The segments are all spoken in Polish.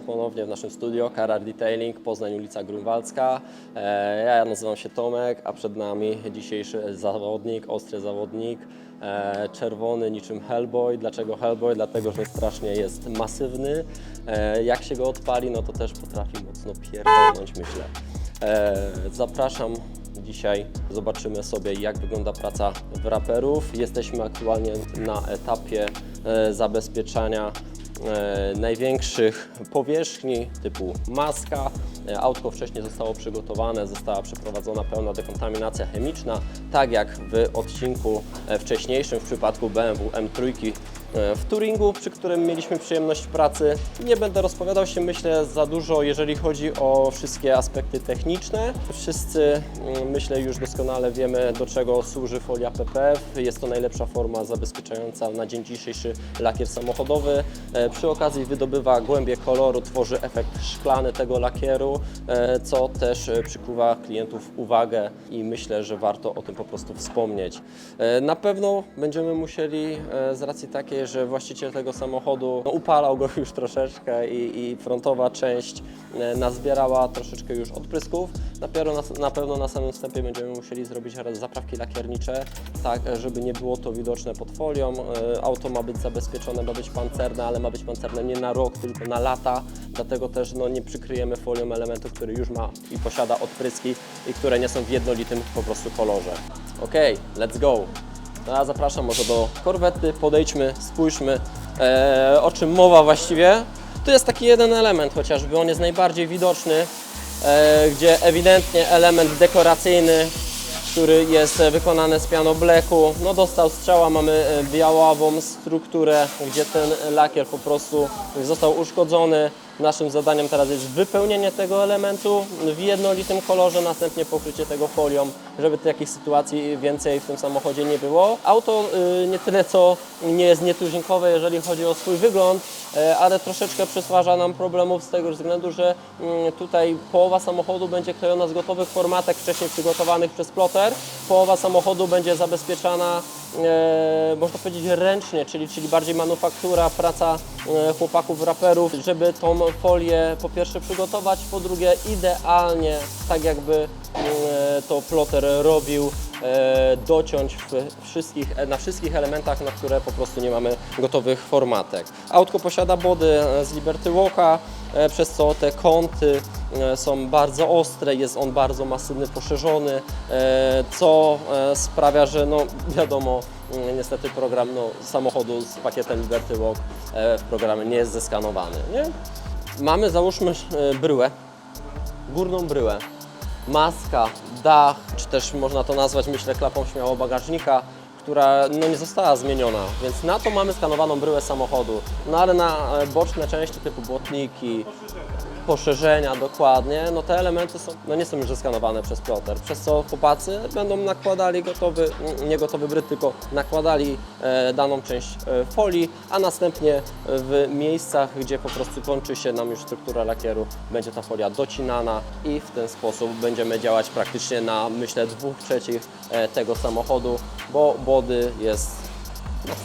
Ponownie w naszym studio Karar Detailing, Poznań ulica Grunwaldzka. E, Ja nazywam się Tomek, a przed nami dzisiejszy zawodnik, ostry zawodnik, e, czerwony niczym Hellboy. Dlaczego Hellboy? Dlatego, że strasznie jest masywny. E, Jak się go odpali, no to też potrafi mocno pierdolnąć, myślę. Zapraszam Dzisiaj zobaczymy sobie, jak wygląda praca w raperów. Jesteśmy aktualnie na etapie zabezpieczania największych powierzchni typu maska. E, Autko wcześniej zostało przygotowane, została przeprowadzona pełna dekontaminacja chemiczna, tak jak w odcinku e, wcześniejszym w przypadku BMW M3 e, w Turingu, przy którym mieliśmy przyjemność pracy. Nie będę rozpowiadał się, myślę, za dużo, jeżeli chodzi o wszystkie aspekty techniczne. Wszyscy, mm, myślę, już doskonale wiemy, do czego służy folia PPF. Jest to najlepsza forma zabezpieczająca na dzień dzisiejszy lakier samochodowy. E, Przy okazji wydobywa głębię koloru, tworzy efekt szklany tego lakieru, e, co też e, przykuwa klientów uwagę i myślę, że warto o tym po prostu wspomnieć. E, Na pewno będziemy musieli e, z racji takiej, że właściciel tego samochodu no, upalał go już troszeczkę i, i frontowa część e, nazbierała troszeczkę już odprysków. Dopiero na, na pewno na samym wstępie będziemy musieli zrobić zaprawki lakiernicze, tak e, żeby nie było to widoczne pod folią. E, Auto ma być zabezpieczone, ma być pancerne, ale ma być pancerne nie na rok, tylko na lata. Dlatego też no, nie przykryjemy folią elementu, który już ma i posiada odpryski i które nie są w jednolitym po prostu kolorze. Ok, let's go. Ja zapraszam może do korwety, podejdźmy, spójrzmy e, o czym mowa właściwie. Tu jest taki jeden element chociażby, on jest najbardziej widoczny, e, gdzie ewidentnie element dekoracyjny, który jest wykonany z piano blacku, no dostał strzała, mamy e, białawą strukturę, gdzie ten lakier po prostu został uszkodzony. Naszym zadaniem teraz jest wypełnienie tego elementu w jednolitym kolorze, następnie pokrycie tego folią, żeby takich sytuacji więcej w tym samochodzie nie było. Auto y, nie tyle co nie jest nietuzinkowe, jeżeli chodzi o swój wygląd, e, ale troszeczkę przysparza nam problemów z tego względu, że mm, tutaj połowa samochodu będzie klejona z gotowych formatek wcześniej przygotowanych przez ploter, połowa samochodu będzie zabezpieczana e, można powiedzieć ręcznie, czyli, czyli bardziej manufaktura, praca e, chłopaków, raperów, żeby tą folię po pierwsze przygotować, po drugie idealnie, tak jakby e, to ploter robił, e, dociąć w wszystkich, na wszystkich elementach, na które po prostu nie mamy gotowych formatek. Autko posiada body e, z Liberty Walka, e, przez co te kąty e, są bardzo ostre, jest on bardzo masywny, poszerzony, e, co e, sprawia, że no wiadomo, mm, niestety program no, samochodu z pakietem Liberty Walk e, w programie nie jest zeskanowany. Nie? Mamy załóżmy e, bryłę, górną bryłę, maska, dach, czy też można to nazwać myślę klapą śmiało bagażnika, która no, nie została zmieniona, więc na to mamy skanowaną bryłę samochodu. No ale na e, boczne części typu błotniki, poszerzenia dokładnie, no te elementy są, no nie są już zeskanowane przez ploter, przez co chłopacy będą nakładali gotowy, nie gotowy bryt, tylko nakładali e, daną część e, folii, a następnie w miejscach, gdzie po prostu kończy się nam już struktura lakieru, będzie ta folia docinana i w ten sposób będziemy działać praktycznie na, myślę, dwóch trzecich e, tego samochodu, bo body jest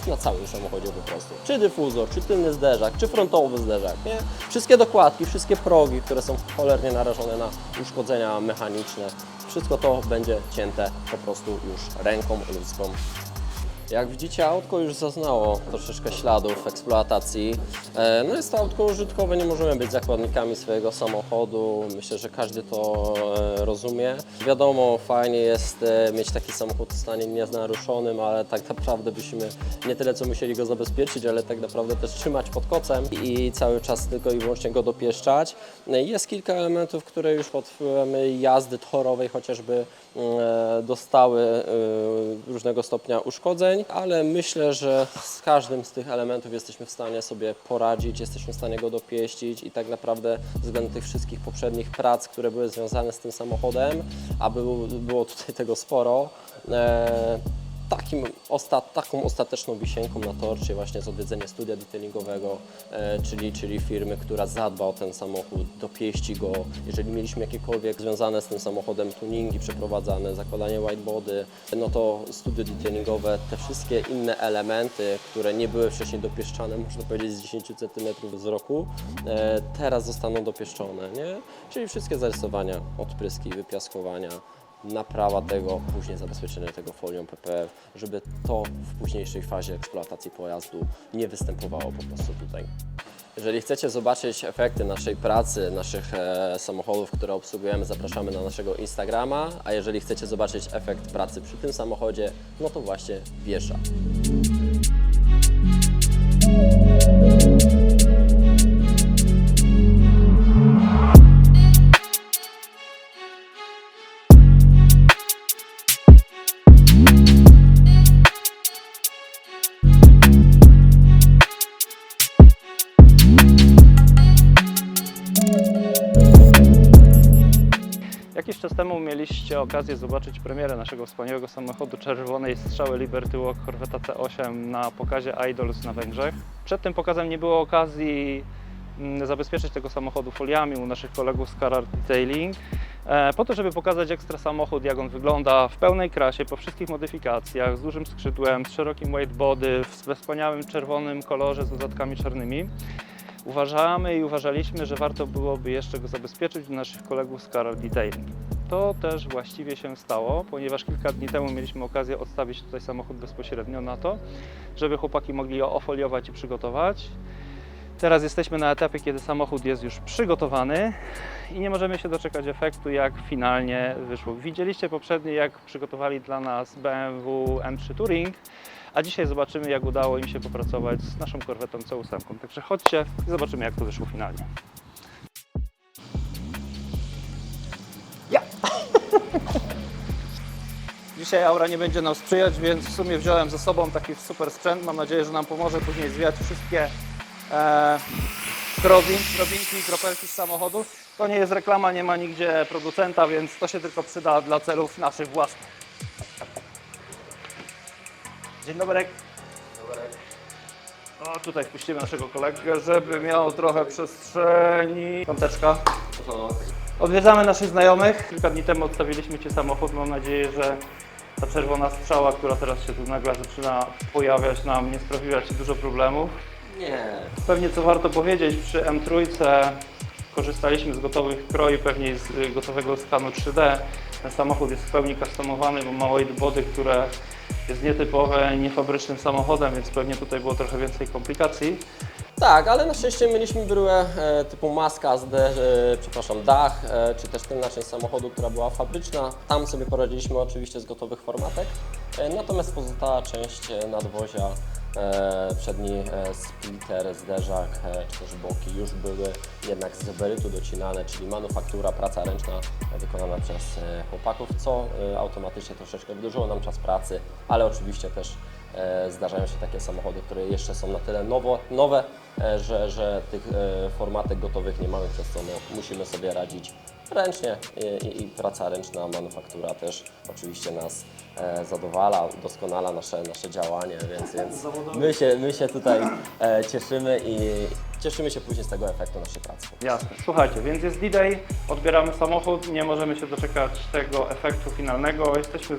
na całym samochodzie po prostu. Czy dyfuzor, czy tylny zderzak, czy frontowy zderzak, nie? Wszystkie dokładki, wszystkie progi, które są cholernie narażone na uszkodzenia mechaniczne, wszystko to będzie cięte po prostu już ręką ludzką. Jak widzicie, autko już zaznało troszeczkę śladów eksploatacji. E, No jest to autko użytkowe, nie możemy być zakładnikami swojego samochodu. Myślę, że każdy to e, rozumie. Wiadomo, fajnie jest e, mieć taki samochód w stanie nienaruszonym, ale tak naprawdę byśmy nie tyle co musieli go zabezpieczyć, ale tak naprawdę też trzymać pod kocem i cały czas tylko i wyłącznie go dopieszczać. Jest kilka elementów, które już pod wpływem jazdy torowej chociażby dostały e, różnego stopnia uszkodzeń, ale myślę, że z każdym z tych elementów jesteśmy w stanie sobie poradzić, jesteśmy w stanie go dopieścić i tak naprawdę względem tych wszystkich poprzednich prac, które były związane z tym samochodem, a było, było tutaj tego sporo, e, takim osta taką ostateczną wisienką na torcie właśnie jest odwiedzenie studia detailingowego, e, czyli, czyli firmy, która zadba o ten samochód, dopieści go. Jeżeli mieliśmy jakiekolwiek związane z tym samochodem tuningi przeprowadzane, zakładanie whitebody, no to studio detailingowe, te wszystkie inne elementy, które nie były wcześniej dopieszczane, można powiedzieć z 10 cm wzroku, e, teraz zostaną dopieszczone, nie? Czyli wszystkie zarysowania, odpryski, wypiaskowania, naprawa tego, później zabezpieczenie tego folią PPF, żeby to w późniejszej fazie eksploatacji pojazdu nie występowało po prostu tutaj. Jeżeli chcecie zobaczyć efekty naszej pracy, naszych e, samochodów, które obsługujemy, zapraszamy na naszego Instagrama, a jeżeli chcecie zobaczyć efekt pracy przy tym samochodzie, no to właśnie wjeżdża. Mieliście okazję zobaczyć premierę naszego wspaniałego samochodu czerwonej strzały Liberty Walk Corvette C8 na pokazie Idols na Węgrzech. Przed tym pokazem nie było okazji mm, zabezpieczyć tego samochodu foliami u naszych kolegów z Car Detailing, e, po to, żeby pokazać ekstra samochód, jak on wygląda w pełnej krasie, po wszystkich modyfikacjach, z dużym skrzydłem, z szerokim whitebody, we wspaniałym czerwonym kolorze z dodatkami czarnymi. Uważamy i uważaliśmy, że warto byłoby jeszcze go zabezpieczyć u naszych kolegów z Carol Detailing. To też właściwie się stało, ponieważ kilka dni temu mieliśmy okazję odstawić tutaj samochód bezpośrednio na to, żeby chłopaki mogli go ofoliować i przygotować. Teraz jesteśmy na etapie, kiedy samochód jest już przygotowany i nie możemy się doczekać efektu, jak finalnie wyszło. Widzieliście poprzednio, jak przygotowali dla nas BMW M3 Touring, a dzisiaj zobaczymy, jak udało im się popracować z naszą korwetą C8. Także chodźcie i zobaczymy, jak to wyszło finalnie. Dzisiaj Aura nie będzie nam sprzyjać, więc w sumie wziąłem ze sobą taki super sprzęt. Mam nadzieję, że nam pomoże później zwijać wszystkie e, drobinki i kropelki z samochodu. To nie jest reklama, nie ma nigdzie producenta, więc to się tylko przyda dla celów naszych własnych. Dzień dobry. O, tutaj wpuścimy naszego kolegę, żeby miał trochę przestrzeni. Piąteczka. Odwiedzamy naszych znajomych. Kilka dni temu odstawiliśmy Ci samochód. Mam nadzieję, że ta czerwona strzała, która teraz się tu nagle zaczyna pojawiać nam, nie sprawiła Ci dużo problemów. Nie, Pewnie co warto powiedzieć, przy M3 korzystaliśmy z gotowych kroi, pewnie z y, gotowego skanu 3D. Ten samochód jest w pełni customowany, bo ma body, które jest nietypowe, niefabrycznym samochodem, więc pewnie tutaj było trochę więcej komplikacji. Tak, ale na szczęście mieliśmy bryłę e, typu maska, z de, e, przepraszam, dach, e, czy też tylna część samochodu, która była fabryczna. Tam sobie poradziliśmy oczywiście z gotowych formatek, e, natomiast pozostała część e, nadwozia, e, przedni e, splitter, zderzak, e, czy też boki już były jednak z berytu docinane, czyli manufaktura, praca ręczna e, wykonana przez e, chłopaków, co e, automatycznie troszeczkę wydłużyło nam czas pracy, ale oczywiście też Zdarzają się takie samochody, które jeszcze są na tyle nowo, nowe, e, że, że tych e, formatek gotowych nie mamy, przez co no, musimy sobie radzić ręcznie i, i, praca ręczna, manufaktura też oczywiście nas e, zadowala, udoskonala nasze, nasze działanie, więc, więc my, się, my się tutaj e, cieszymy i cieszymy się później z tego efektu naszej pracy. Jasne. Słuchajcie, więc jest D-Day, odbieramy samochód, nie możemy się doczekać tego efektu finalnego. Jesteśmy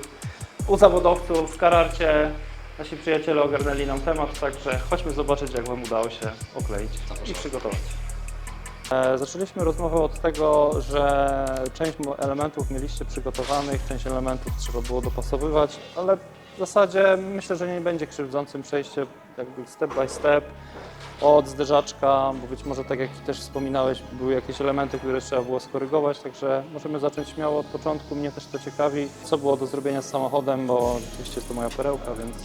u zawodowców w Kararcie. Nasi przyjaciele ogarnęli nam temat, także chodźmy zobaczyć, jak Wam udało się okleić i przygotować. E, Zaczęliśmy rozmowę od tego, że część elementów mieliście przygotowanych, część elementów trzeba było dopasowywać, ale w zasadzie myślę, że nie będzie krzywdzącym przejście jakby step by step od zderzaczka, bo być może tak jak też wspominałeś, były jakieś elementy, które trzeba było skorygować, także możemy zacząć śmiało od początku. Mnie też to ciekawi, co było do zrobienia z samochodem, bo oczywiście jest to moja perełka, więc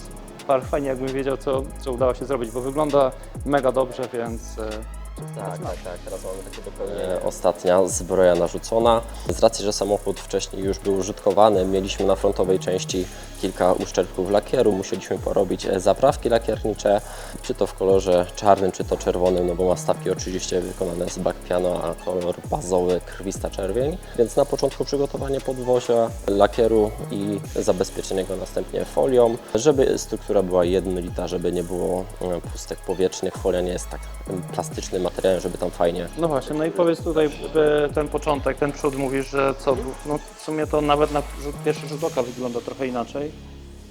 par- fajnie jakbym wiedział, co, co udało się zrobić, bo wygląda mega dobrze, więc e, Tak, tak, tak. Teraz mamy takie dopełnienie. Ostatnia zbroja narzucona. Z racji, że samochód wcześniej już był użytkowany, mieliśmy na frontowej części kilka uszczerbków lakieru, musieliśmy porobić e, zaprawki lakiernicze, czy to w kolorze czarnym, czy to czerwonym, no bo ma stawki oczywiście wykonane z back piano, a kolor bazowy krwista czerwień. Więc na początku przygotowanie podwozia, lakieru i zabezpieczenie go następnie folią, żeby struktura była jednolita, żeby nie było e, pustek powietrznych. Folia nie jest tak plastycznym materiałem, żeby tam fajnie No właśnie, no i powiedz tutaj e, ten początek, ten przód mówisz, że co, no w sumie to nawet na pierwszy rzut oka wygląda trochę inaczej.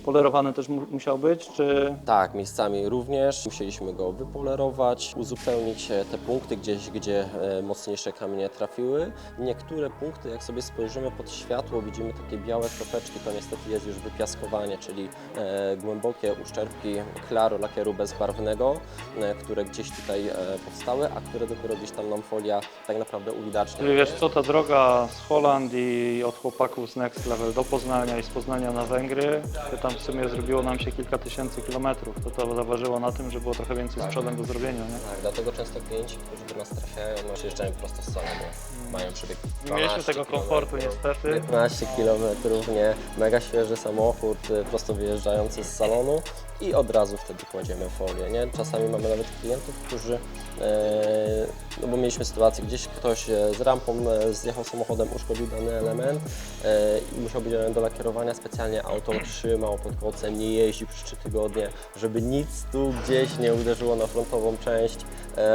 Polerowany też mu, musiał być, czy... Tak, miejscami również. Musieliśmy go wypolerować, uzupełnić e, te punkty gdzieś, gdzie e, mocniejsze kamienie trafiły. Niektóre punkty, jak sobie spojrzymy pod światło, widzimy takie białe kropeczki, to niestety jest już wypiaskowanie, czyli e, głębokie uszczerbki klaro lakieru bezbarwnego, e, które gdzieś tutaj e, powstały, a które dopiero gdzieś tam nam folia tak naprawdę uwidacznia. Czyli wiesz co, ta droga z Holandii od chłopaków z Next Level do Poznania i z Poznania na Węgry, to tam w sumie zrobiło nam się kilka tysięcy kilometrów. To to zaważyło na tym, że było trochę więcej z przodem do zrobienia, nie? Tak, dlatego często klienci, którzy do nas trafiają, no, przyjeżdżają prosto z salonu. Mają przebieg Nie mieliśmy 12 tego komfortu kilometrów. niestety. 15 km, nie? Mega świeży samochód, y, prosto wyjeżdżający z salonu i od razu wtedy kładziemy folię, nie? Czasami mamy nawet klientów, którzy, e, no bo mieliśmy sytuację, gdzieś ktoś e, z rampą e, zjechał samochodem, uszkodził dany element i musiał być element do lakierowania, specjalnie auto trzymał pod kocem, nie jeździł przez 3 tygodnie, żeby nic tu gdzieś nie uderzyło na frontową część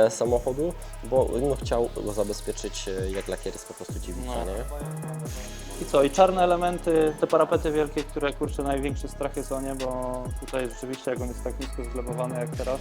samochodu, bo no, chciał go zabezpieczyć, jak lakier jest po prostu dziewica, No. nie? I co, i czarne elementy, te parapety wielkie, które kurczę największy strach jest o nie, bo tutaj rzeczywiście jak on jest tak nisko zglebowany jak teraz,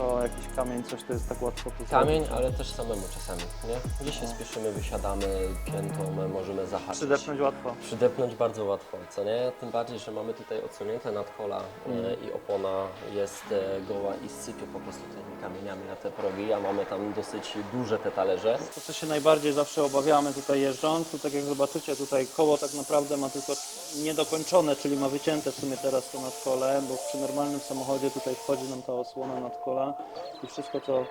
to jakiś kamień, coś to jest tak łatwo to Kamień, zrobić. ale też samemu czasami, nie? Gdzieś się spieszymy, wysiadamy piętą, my możemy zahaczyć. Przydepnąć łatwo. Przydepnąć bardzo łatwo, co nie? Tym bardziej, że mamy tutaj odsunięte nadkola e, i opona jest e, goła i sypie po prostu tymi kamieniami na te progi, a mamy tam dosyć duże te talerze. To, co się najbardziej zawsze obawiamy tutaj jeżdżąc, to tak jak zobaczycie tutaj koło tak naprawdę ma tylko niedokończone, czyli ma wycięte w sumie teraz to nadkole, bo przy normalnym samochodzie tutaj wchodzi nam ta osłona nadkola i wszystko co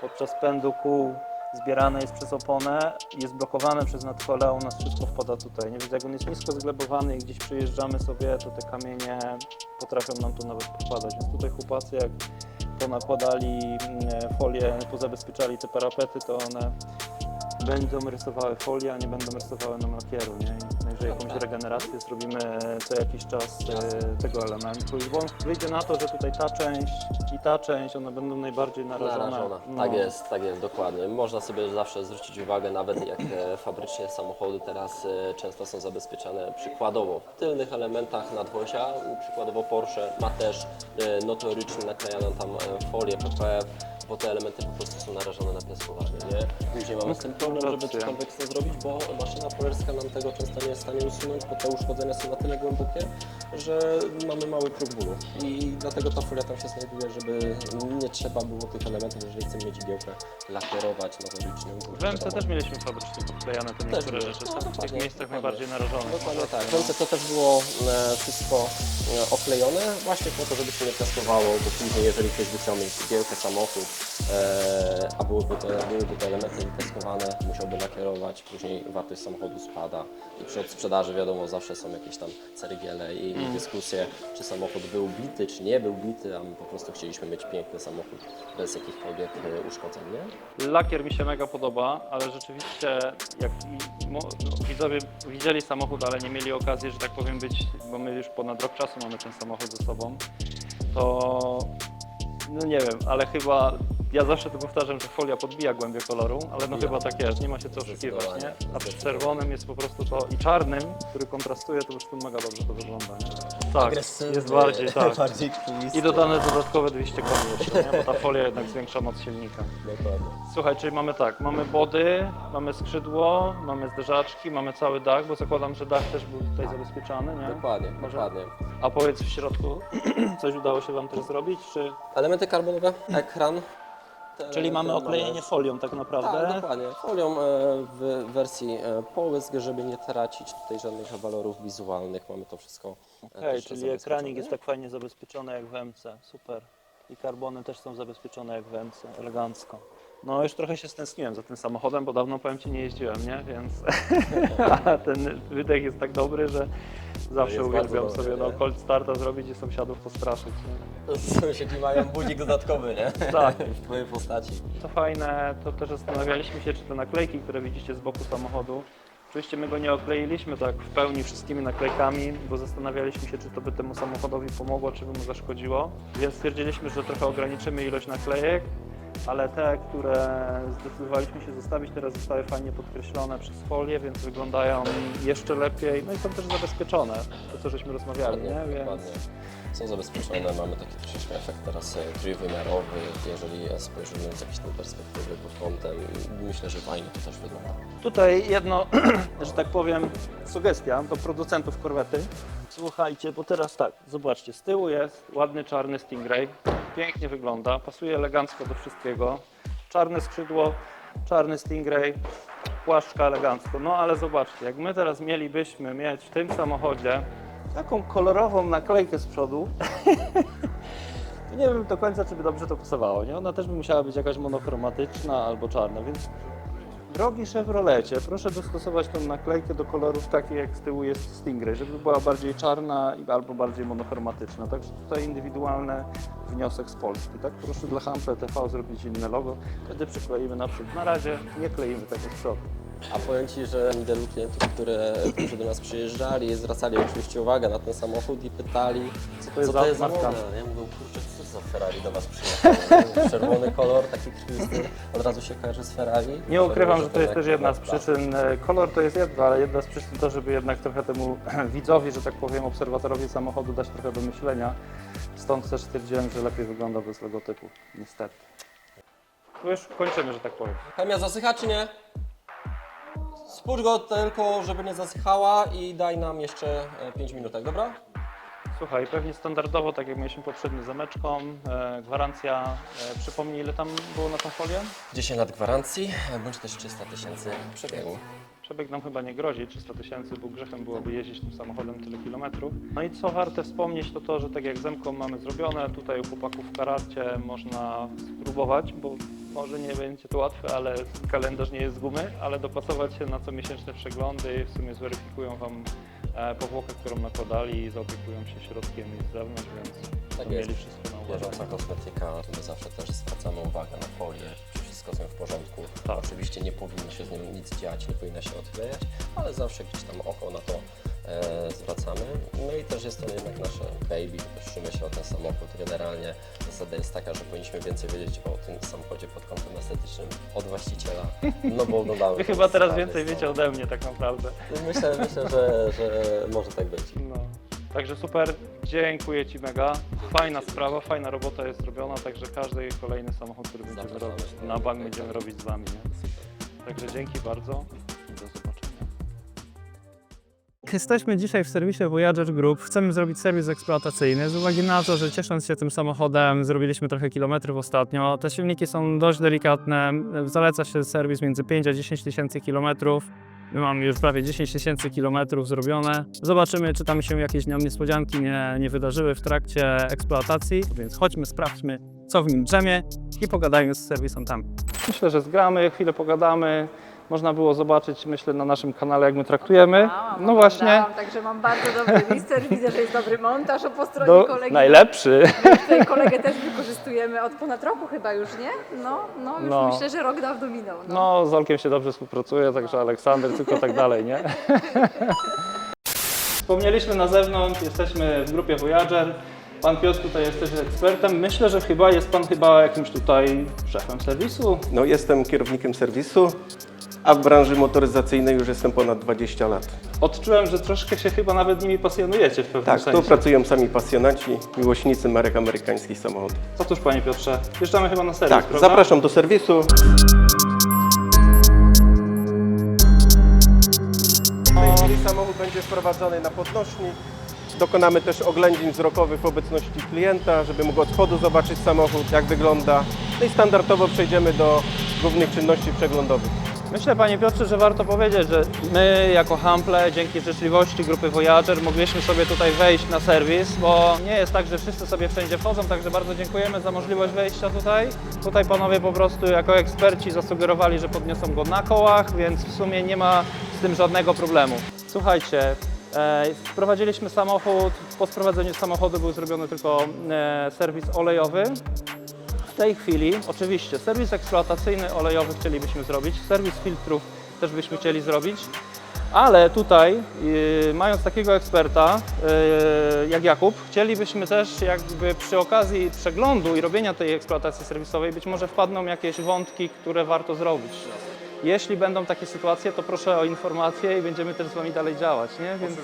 podczas pędu kół zbierane jest przez oponę, jest blokowane przez nadkole, a u nas wszystko wpada tutaj. Nie? Więc jak on jest nisko zglebowany i gdzieś przyjeżdżamy sobie, to te kamienie potrafią nam tu nawet popadać. Więc tutaj chłopacy jak ponakładali mm, folię, pozabezpieczali te parapety, to one będą rysowały folię, a nie będą rysowały nam lakieru, nie? Jeżeli jakąś regenerację zrobimy co jakiś czas e, tego elementu, i bo wyjdzie na to, że tutaj ta część i ta część, one będą najbardziej narażone. Narażona. No. Tak jest, tak jest, dokładnie. Można sobie zawsze zwrócić uwagę, nawet jak e, fabrycznie samochody teraz e, często są zabezpieczane przykładowo w tylnych elementach nadwozia, przykładowo Porsche ma też e, notorycznie naklejaną tam e, folię PPF, bo te elementy po prostu są narażone na piaskowanie, nie? Później mamy z tym problem, żeby racja. cokolwiek tym zrobić, bo maszyna polerska nam tego często nie jest w stanie usunąć, bo te uszkodzenia są na tyle głębokie, że mamy mały próg bólu. I dlatego ta folia tam się znajduje, żeby nie trzeba było tych elementów, jeżeli chcemy mieć igiełkę, lakierować notorycznie. W Wemce też mieliśmy fabrycznie podklejane te niektóre było. rzeczy, No, są w tych dokładnie, miejscach dokładnie. najbardziej narażone. Dokładnie tak. W Wemce to też było e, wszystko e, oklejone właśnie po to, żeby się nie piaskowało, bo później jeżeli ktoś by chciał mieć igiełkę, samochód, e, a byłyby to, byłyby to elementy wypiaskowane, musiałby lakierować, później wartość samochodu spada i przy odsprzedaży wiadomo zawsze są jakieś tam cerygiele i, i dyskusje, czy samochód był bity, czy nie był bity, a my po prostu chcieliśmy mieć piękny samochód bez jakichkolwiek e, uszkodzeń, nie? Lakier mi się mega podoba, ale rzeczywiście jak i- mo- no, widzowie widzieli samochód, ale nie mieli okazji, że tak powiem, być, bo my już ponad rok czasu mamy ten samochód ze sobą, to no nie wiem, ale chyba ja zawsze to powtarzam, że folia podbija głębię koloru, ale no chyba tak jest, nie ma się co oszukiwać, nie? A przy czerwonym jest po prostu to i czarnym, który kontrastuje, to już tu mega dobrze to wygląda, nie? Tak, jest bardziej, tak. bardziej. I dodane dodatkowe 200 koni jeszcze, nie? bo ta folia jednak zwiększa moc silnika. Dokładnie. Słuchaj, czyli mamy tak, mamy body, mamy skrzydło, mamy zderzaczki, mamy cały dach, bo zakładam, że dach też był tutaj zabezpieczany, nie? Dokładnie, Może- dokładnie. A powiedz w środku, coś udało się Wam też zrobić, czy... Elementy karbonowe, ekran. Te Czyli mamy oklejenie folią tak naprawdę? Tak, dokładnie. Folią e, w wersji e, połysk, żeby nie tracić tutaj żadnych walorów wizualnych. Mamy to wszystko. e, Okej, też czyli ekranik jest tak fajnie zabezpieczony jak w MC, super. I karbony też są zabezpieczone jak w MC, elegancko. No już trochę się stęskniłem za tym samochodem, bo dawno powiem Ci nie jeździłem, nie? Więc ten wydech jest tak dobry, że zawsze jest uwielbiam sobie no, nie? cold starta zrobić i sąsiadów postraszyć. Nie? Sąsiedzi mają budzik dodatkowy, nie? Tak. W twojej postaci. Co fajne, to też zastanawialiśmy się, czy te naklejki, które widzicie z boku samochodu, oczywiście my go nie okleiliśmy tak w pełni wszystkimi naklejkami, bo zastanawialiśmy się, czy to by temu samochodowi pomogło, czy by mu zaszkodziło. Więc stwierdziliśmy, że trochę ograniczymy ilość naklejek, ale te, które zdecydowaliśmy się zostawić, teraz zostały fajnie podkreślone przez folię, więc wyglądają jeszcze lepiej, no i są też zabezpieczone, to co żeśmy rozmawiali, nie? Więc dokładnie. Są zabezpieczone, mamy taki troszeczkę efekt teraz e, trójwymiarowy, jeżeli spojrzymy z jakiejś tam perspektywy pod kątem, myślę, że fajnie to też wygląda. Tutaj jedno, że tak powiem, sugestia do producentów korwety. Słuchajcie, bo teraz tak, zobaczcie, z tyłu jest ładny czarny Stingray, pięknie wygląda, pasuje elegancko do wszystkiego. Czarne skrzydło, czarny Stingray, płaszczka elegancko. No ale zobaczcie, jak my teraz mielibyśmy mieć w tym samochodzie taką kolorową naklejkę z przodu, to nie wiem do końca, czy by dobrze to pasowało, nie? Ona też by musiała być jakaś monochromatyczna albo czarna, więc Drogi Chevrolecie, proszę dostosować tę naklejkę do kolorów takich jak z tyłu jest Stingray, żeby była bardziej czarna albo bardziej monochromatyczna. Także tutaj indywidualny wniosek z Polski. Tak? Proszę dla Hample TV zrobić inne logo, wtedy przykleimy na przód. Na razie nie kleimy tego z przodu. A powiem Ci, że wielu klientów, które, którzy do nas przyjeżdżali, zwracali oczywiście uwagę na ten samochód i pytali, co to jest co za to jest za marka? Ja mówię, kurczę, Ferrari do Was przyjechało? Czerwony kolor, taki krwisty, od razu się kojarzy z Ferrari. Nie ukrywam, że to jest też jedna z przyczyn. e, Kolor to jest jedna, ale jedna z przyczyn to, żeby jednak trochę temu widzowi, że tak powiem, obserwatorowi samochodu dać trochę do myślenia. Stąd też stwierdziłem, że lepiej wygląda bez logotypu. Niestety. Tu już kończymy, że tak powiem. Chemia zasycha czy nie? Spójrz go tylko, żeby nie zasychała i daj nam jeszcze 5 minutek, dobra? Słuchaj, pewnie standardowo, tak jak mieliśmy poprzednio z zameczką, e, gwarancja, e, przypomnij ile tam było na tą folię? 10 lat gwarancji, bądź też 300 tysięcy przebiegu. Przebieg nam chyba nie grozi, 300 tysięcy, bo grzechem byłoby jeździć tym samochodem tyle kilometrów. No i co warte wspomnieć, to to, że tak jak Zemką mamy zrobione, tutaj u chłopaków w Karacie można spróbować, bo może nie będzie to łatwe, ale kalendarz nie jest z gumy, ale dopasować się na comiesięczne przeglądy i w sumie zweryfikują Wam powłokę, którą nakładali i zaopiekują się środkiem z zewnątrz, więc Tak mieli jest. wszystko na uwadze. Bieżąca kosmetyka, my zawsze też zwracamy uwagę na folię, czy wszystko z nią w porządku. Tak. Oczywiście nie powinno się z nią nic dziać, nie powinna się odklejać, ale zawsze gdzieś tam oko na to e, zwracamy. No i też jest to jednak nasze baby, troszczymy się o ten samochód. Generalnie zasada jest taka, że powinniśmy więcej wiedzieć o tym samochodzie pod kątem estetycznym od właściciela, no bo oglądamy. Wy to chyba teraz więcej wiecie strony. ode mnie tak naprawdę. Myślę, myślę że, że może tak być. No. Także super, dziękuję Ci mega. Fajna sprawa, fajna robota jest zrobiona, także każdy kolejny samochód, który będziemy Zapraszamy. robić na bank będziemy robić z Wami. Nie? Także dzięki bardzo i do zobaczenia. Jesteśmy dzisiaj w serwisie Voyager Group. Chcemy zrobić serwis eksploatacyjny z uwagi na to, że ciesząc się tym samochodem zrobiliśmy trochę kilometrów ostatnio. Te silniki są dość delikatne. Zaleca się serwis między 5 a 10 tysięcy kilometrów. My mamy już prawie 10 tysięcy kilometrów zrobione. Zobaczymy, czy tam się jakieś nam niespodzianki nie, nie wydarzyły w trakcie eksploatacji. Więc chodźmy, sprawdźmy, co w nim drzemie i pogadajmy z serwisem tam. Myślę, że zgramy, chwilę pogadamy. Można było zobaczyć, myślę, na naszym kanale, jak my traktujemy. Oglądałam, No właśnie, oglądałam, Także mam bardzo dobry research, widzę, że jest dobry montaż, a po stronie do, kolegi. najlepszy. Tutaj kolegę też wykorzystujemy od ponad roku chyba już, nie? No, no już No. myślę, że rok dawno minął. No. No, z Olkiem się dobrze współpracuje, także Aleksander, tylko tak dalej, nie? Wspomnieliśmy na zewnątrz, jesteśmy w grupie Voyager. Pan Piotr tutaj jest też ekspertem. Myślę, że chyba jest Pan chyba jakimś tutaj szefem serwisu. No, jestem kierownikiem serwisu, a w branży motoryzacyjnej już jestem ponad 20 lat. Odczułem, że troszkę się chyba nawet nimi pasjonujecie w pewnym Tak, sensie. tu pracują sami pasjonaci, miłośnicy marek amerykańskich samochodów. Otóż Panie Piotrze, wjeżdżamy chyba na serwis, Tak, prawda? zapraszam do serwisu. W tej chwili samochód będzie wprowadzony na podnośnik. Dokonamy też oględzin wzrokowych w obecności klienta, żeby mógł od spodu zobaczyć samochód, jak wygląda. No i standardowo przejdziemy do głównych czynności przeglądowych. Myślę, Panie Piotrze, że warto powiedzieć, że my jako Hample, dzięki życzliwości grupy Voyager, mogliśmy sobie tutaj wejść na serwis, bo nie jest tak, że wszyscy sobie wszędzie wchodzą, także bardzo dziękujemy za możliwość wejścia tutaj. Tutaj panowie po prostu jako eksperci zasugerowali, że podniosą go na kołach, więc w sumie nie ma z tym żadnego problemu. Słuchajcie, e, wprowadziliśmy samochód, po sprowadzeniu samochodu był zrobiony tylko e, serwis olejowy. W tej chwili oczywiście serwis eksploatacyjny olejowy chcielibyśmy zrobić, serwis filtrów też byśmy chcieli zrobić, ale tutaj yy, mając takiego eksperta yy, jak Jakub, chcielibyśmy też jakby przy okazji przeglądu i robienia tej eksploatacji serwisowej być może wpadną jakieś wątki, które warto zrobić. Jeśli będą takie sytuacje, to proszę o informacje i będziemy też z Wami dalej działać, nie? Więc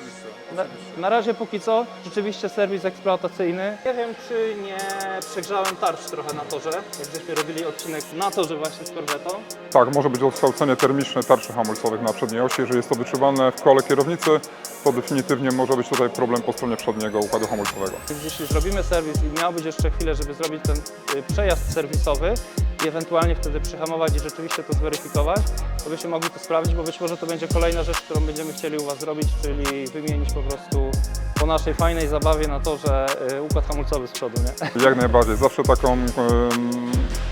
na, na razie póki co rzeczywiście serwis eksploatacyjny. Nie wiem, czy nie przegrzałem tarcz trochę na torze, jak żeśmy robili odcinek na torze właśnie z korwetą. Tak, może być odkształcenie termiczne tarczy hamulcowych na przedniej osi. Jeżeli jest to wyczuwane w kole kierownicy, to definitywnie może być tutaj problem po stronie przedniego układu hamulcowego. Więc jeśli zrobimy serwis i miał być jeszcze chwilę, żeby zrobić ten y, przejazd serwisowy i ewentualnie wtedy przyhamować i rzeczywiście to zweryfikować, to byśmy mogli to sprawdzić, bo być może to będzie kolejna rzecz, którą będziemy chcieli u Was zrobić, czyli wymienić po prostu po naszej fajnej zabawie na to, że y, układ hamulcowy z przodu, nie? Jak najbardziej. Zawsze taką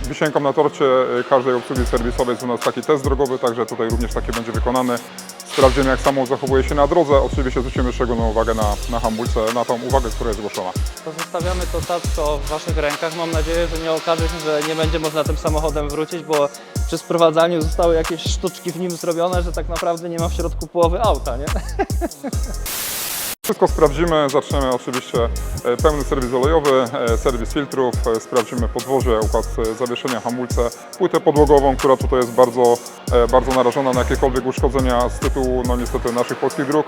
wisienką na torcie e, każdej obsługi serwisowej jest u nas taki test drogowy, także tutaj również taki będzie wykonany. Sprawdzimy jak samochód zachowuje się na drodze. Oczywiście zwrócimy szczególną uwagę na, na hamulce, na tą uwagę, która jest zgłoszona. To zostawiamy to tatko w Waszych rękach. Mam nadzieję, że nie okaże się, że nie będzie można tym samochodem wrócić, bo przy sprowadzaniu zostały jakieś sztuczki w nim zrobione, że tak naprawdę nie ma w środku połowy auta, nie? Wszystko sprawdzimy, zaczniemy oczywiście e, pełny serwis olejowy, e, serwis filtrów, e, sprawdzimy podwozie, układ zawieszenia, hamulce, płytę podłogową, która tutaj jest bardzo, bardzo narażona na jakiekolwiek uszkodzenia z tytułu, no niestety, naszych polskich dróg.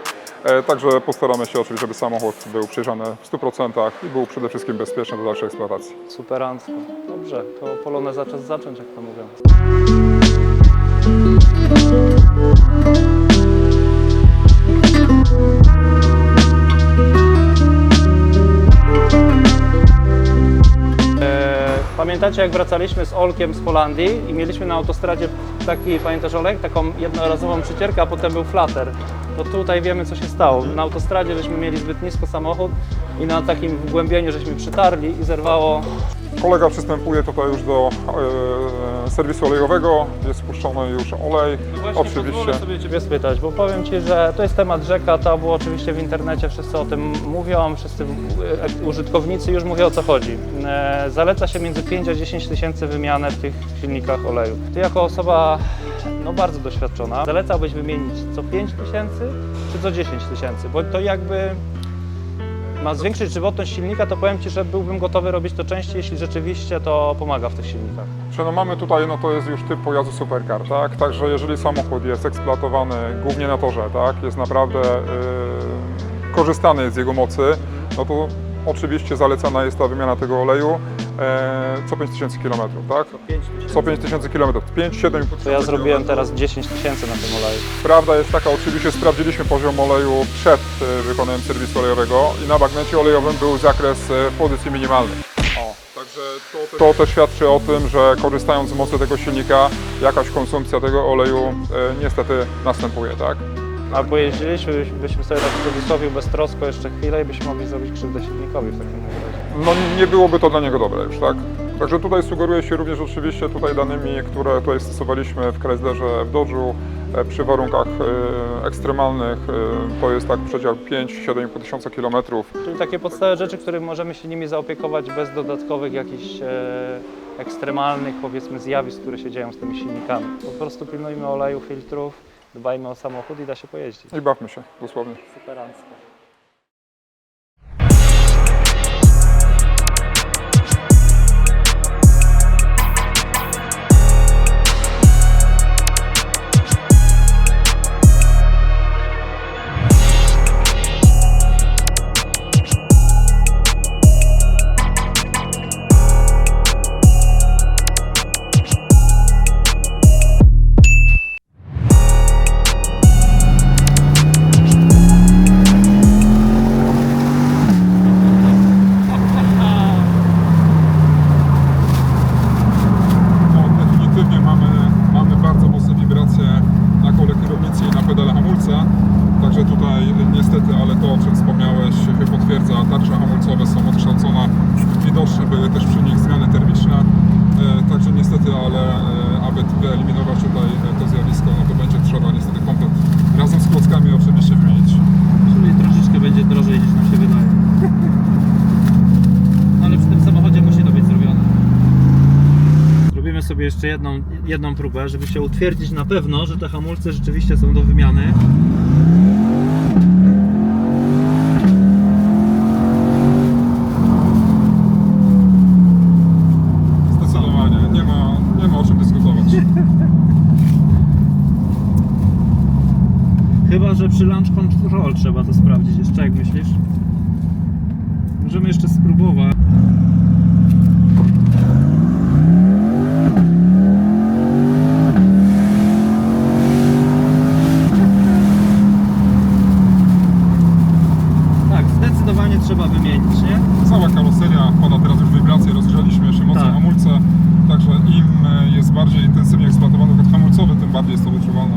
Także postaramy się oczywiście, żeby samochód był przejrzany w 100% i był przede wszystkim bezpieczny do dalszej eksploatacji. Superancko. Dobrze, to poloneza czas zacząć, jak to mówią. Pamiętacie, jak wracaliśmy z Olkiem z Holandii i mieliśmy na autostradzie taki, pamiętasz Olek, taką jednorazową przycierkę, a potem był flater. To tutaj wiemy, co się stało. Na autostradzie żeśmy mieli zbyt nisko samochód i na takim wgłębieniu żeśmy przytarli i zerwało Kolega przystępuje tutaj już do e, serwisu olejowego, jest spuszczony już olej. Oczywiście. Pozwolę sobie Ciebie spytać, bo powiem Ci, że to jest temat rzeka, tabu, oczywiście w internecie wszyscy o tym mówią, wszyscy e, użytkownicy już mówią o co chodzi. E, Zaleca się między 5 a 10 tysięcy wymianę w tych silnikach oleju. Ty jako osoba no, bardzo doświadczona, zalecałbyś wymienić co 5 tysięcy czy co 10 tysięcy? Bo to jakby ma zwiększyć żywotność silnika, to powiem Ci, że byłbym gotowy robić to częściej, jeśli rzeczywiście to pomaga w tych silnikach. Czy no mamy tutaj, no to jest już typ pojazdu supercar, tak? Także jeżeli samochód jest eksploatowany głównie na torze, tak? Jest naprawdę yy, korzystany z jego mocy, no to oczywiście zalecana jest ta wymiana tego oleju e, co 5000 km, tak? 5 tysięcy. Co 5000 km, 5-7 To ja zrobiłem teraz 10 tysięcy na tym oleju. Prawda jest taka, oczywiście sprawdziliśmy poziom oleju przed e, wykonaniem serwisu olejowego i na bagnecie olejowym był zakres e, w pozycji minimalnej. Także to, to też świadczy o tym, że korzystając z mocy tego silnika, jakaś konsumpcja tego oleju e, niestety następuje, tak? A pojeździliśmy byśmy sobie tak w cudzysłowie beztrosko jeszcze chwilę i byśmy mogli zrobić krzywdę silnikowi w takim razie. No nie byłoby to dla niego dobre już, tak? Także tutaj sugeruje się również oczywiście tutaj danymi, które tutaj stosowaliśmy w Chryslerze, w Dodge'u, e, przy warunkach e, ekstremalnych, e, to jest tak przedział 5-7,5 tysiąca kilometrów. Czyli takie podstawowe rzeczy, którymi możemy się nimi zaopiekować bez dodatkowych jakichś ekstremalnych powiedzmy zjawisk, które się dzieją z tymi silnikami. Po prostu pilnujmy oleju, filtrów, dbajmy o samochód i da się pojeździć. I bawmy się, dosłownie. Superancko. Jeszcze jedną, jedną próbę, żeby się utwierdzić na pewno, że te hamulce rzeczywiście są do wymiany. Zdecydowanie, nie ma, nie ma o czym dyskutować. Chyba, że przy launch control trzeba to sprawdzić jeszcze, jak myślisz? Możemy jeszcze spróbować. Tak, zdecydowanie trzeba wymienić, nie? Cała karoseria pada teraz już wibracje, rozgrzeliśmy jeszcze mocno Tak. hamulce, także im e, jest bardziej intensywnie eksploatowany układ hamulcowy, tym bardziej jest to wyczuwalne.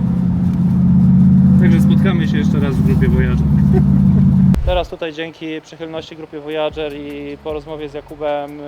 Także spotkamy się jeszcze raz w grupie Voyager. Teraz tutaj dzięki przychylności grupy Voyager i po rozmowie z Jakubem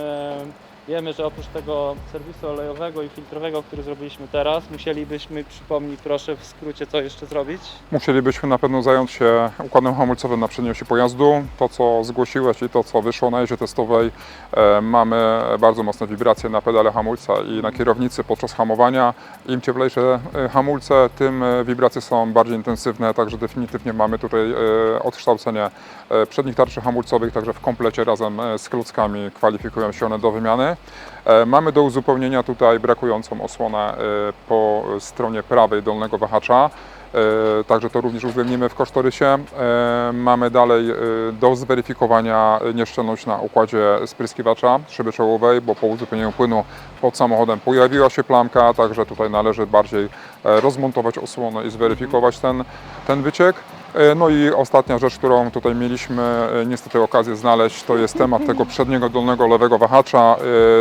wiemy, że oprócz tego serwisu olejowego i filtrowego, który zrobiliśmy teraz, musielibyśmy, przypomnij proszę w skrócie co jeszcze zrobić. Musielibyśmy na pewno zająć się układem hamulcowym na przedniej osi pojazdu. To, co zgłosiłeś i to, co wyszło na jeździe testowej, e, mamy bardzo mocne wibracje na pedale hamulca i na kierownicy podczas hamowania. Im cieplejsze e, hamulce, tym e, wibracje są bardziej intensywne, także definitywnie mamy tutaj e, odkształcenie e, przednich tarczy hamulcowych, także w komplecie razem z klockami kwalifikują się one do wymiany. E, Mamy do uzupełnienia tutaj brakującą osłonę e, po stronie prawej dolnego wahacza. E, Także to również uwzględnimy w kosztorysie. Mamy dalej do zweryfikowania nieszczelność na układzie spryskiwacza szyby czołowej, bo po uzupełnieniu płynu pod samochodem pojawiła się plamka, także tutaj należy bardziej rozmontować osłonę i zweryfikować ten, ten wyciek. E, No i ostatnia rzecz, którą tutaj mieliśmy e, niestety okazję znaleźć, to jest temat tego przedniego dolnego lewego wahacza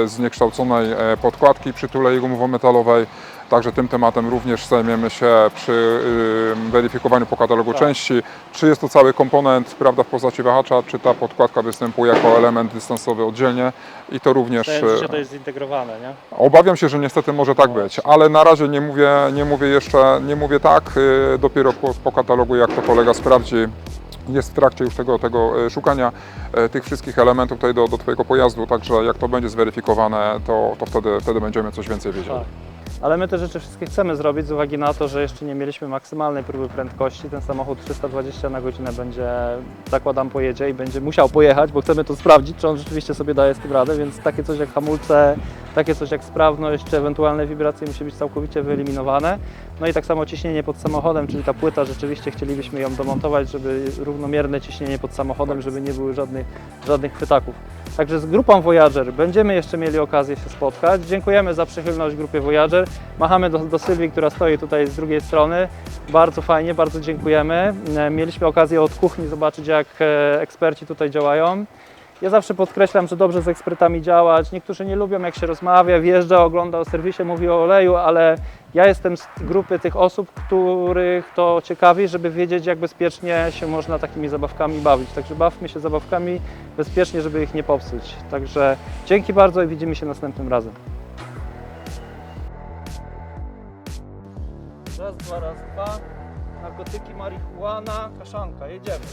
e, zniekształconej e, podkładki przy tulei gumowo-metalowej. Także tym tematem również zajmiemy się przy y, weryfikowaniu po katalogu Tak. części, czy jest to cały komponent prawda, w postaci wahacza, czy ta podkładka występuje jako element dystansowy oddzielnie i to również... E, to jest zintegrowane, nie? Obawiam się, że niestety może tak być, ale na razie nie mówię, nie mówię jeszcze, nie mówię tak, y, dopiero po, po katalogu jak to kolega sprawdzi, jest w trakcie już tego, tego y, szukania y, tych wszystkich elementów tutaj do, do Twojego pojazdu, także jak to będzie zweryfikowane, to, to wtedy, wtedy będziemy coś więcej wiedzieli. Ale my te rzeczy wszystkie chcemy zrobić z uwagi na to, że jeszcze nie mieliśmy maksymalnej próby prędkości. Ten samochód 320 na godzinę będzie, zakładam, pojedzie i będzie musiał pojechać, bo chcemy to sprawdzić, czy on rzeczywiście sobie daje z tym radę, więc takie coś jak hamulce, takie coś jak sprawność, czy ewentualne wibracje musi być całkowicie wyeliminowane. No i tak samo ciśnienie pod samochodem, czyli ta płyta, rzeczywiście chcielibyśmy ją domontować, żeby równomierne ciśnienie pod samochodem, żeby nie były żadnych, żadnych chwytaków. Także z grupą Voyager będziemy jeszcze mieli okazję się spotkać. Dziękujemy za przychylność grupie Voyager. Machamy do, do Sylwii, która stoi tutaj z drugiej strony. Bardzo fajnie, bardzo dziękujemy. E, Mieliśmy okazję od kuchni zobaczyć, jak e, eksperci tutaj działają. Ja zawsze podkreślam, że dobrze z ekspertami działać. Niektórzy nie lubią, jak się rozmawia, wjeżdża, ogląda o serwisie, mówi o oleju, ale ja jestem z grupy tych osób, których to ciekawi, żeby wiedzieć, jak bezpiecznie się można takimi zabawkami bawić. Także bawmy się zabawkami bezpiecznie, żeby ich nie popsuć. Także dzięki bardzo i widzimy się następnym razem. Raz, dwa, raz, dwa. Narkotyki, marihuana, kaszanka. Jedziemy.